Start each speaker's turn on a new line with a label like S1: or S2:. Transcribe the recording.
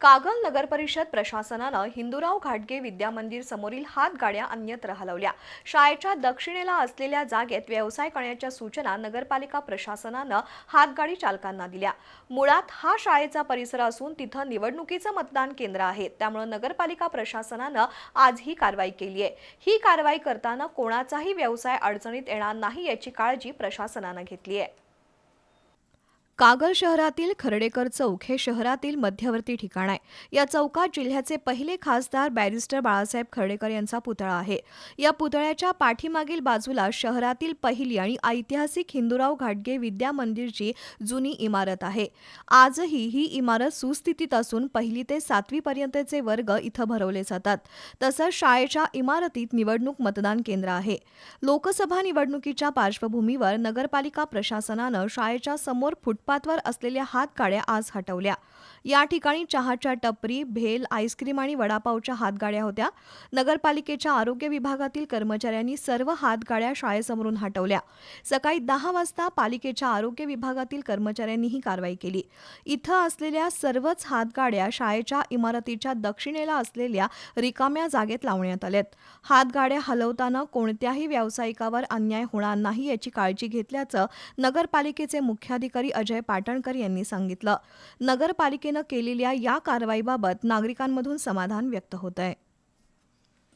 S1: कागल नगरपरिषद प्रशासनानं हिंदूराव घाटगे विद्या मंदिर समोरील हातगाड्या अन्यत्र हलवल्या. शाळेच्या दक्षिणेला असलेल्या जागेत व्यवसाय करण्याच्या सूचना नगरपालिका प्रशासनानं हातगाडी चालकांना दिल्या. मुळात हा शाळेचा परिसर असून तिथं निवडणुकीचं मतदान केंद्र आहे. त्यामुळे नगरपालिका प्रशासनानं आज ही कारवाई केली आहे. ही कारवाई करताना कोणाचाही व्यवसाय अडचणीत येणार नाही याची काळजी प्रशासनानं घेतली आहे. कागल शहरातील खर्डेकर चौक हे शहरातील मध्यवर्ती ठिकाण आहे. या चौकात जिल्ह्याचे पहिले खासदार बॅरिस्टर बाळासाहेब खर्डेकर यांचा पुतळा आहे. या पुतळ्याच्या पाठीमागील बाजूला शहरातील पहिली आणि ऐतिहासिक हिंदूराव घाटगे विद्या मंदिरची जुनी इमारत आहे. आजही ही इमारत सुस्थितीत असून पहिली ते सातवी पर्यंतचे वर्ग इथं भरवले जातात. तसंच शाळेच्या इमारतीत निवडणूक मतदान केंद्र आहे. लोकसभा निवडणुकीच्या पार्श्वभूमीवर नगरपालिका प्रशासनानं शाळेच्या समोर फुट फुटपाथवर असलेल्या हातगाड्या आज हटवल्या. या ठिकाणी चहाच्या टपरी भेल आईस्क्रीम आणि वडापावच्या हातगाड्या होत्या. नगरपालिकेच्या आरोग्य विभागातील कर्मचाऱ्यांनी सर्व हातगाड्या शाळेसमोरून हटवल्या. सकाळी दहा वाजता पालिकेच्या आरोग्य विभागातील कर्मचाऱ्यांनी ही कारवाई केली. इथं असलेल्या सर्वच हातगाड्या शाळेच्या इमारतीच्या दक्षिणेला असलेल्या रिकाम्या जागेत लावण्यात आल्यात. हातगाड्या हलवताना कोणत्याही व्यावसायिकावर अन्याय होणार नाही याची काळजी घेतल्याचं नगरपालिकेचे मुख्याधिकारी अजय अजय पाटणकर यांनी सांगितलं. नगरपालिकेनं केलेल्या या कारवाईबाबत नागरिकांमधून समाधान व्यक्त होत आहे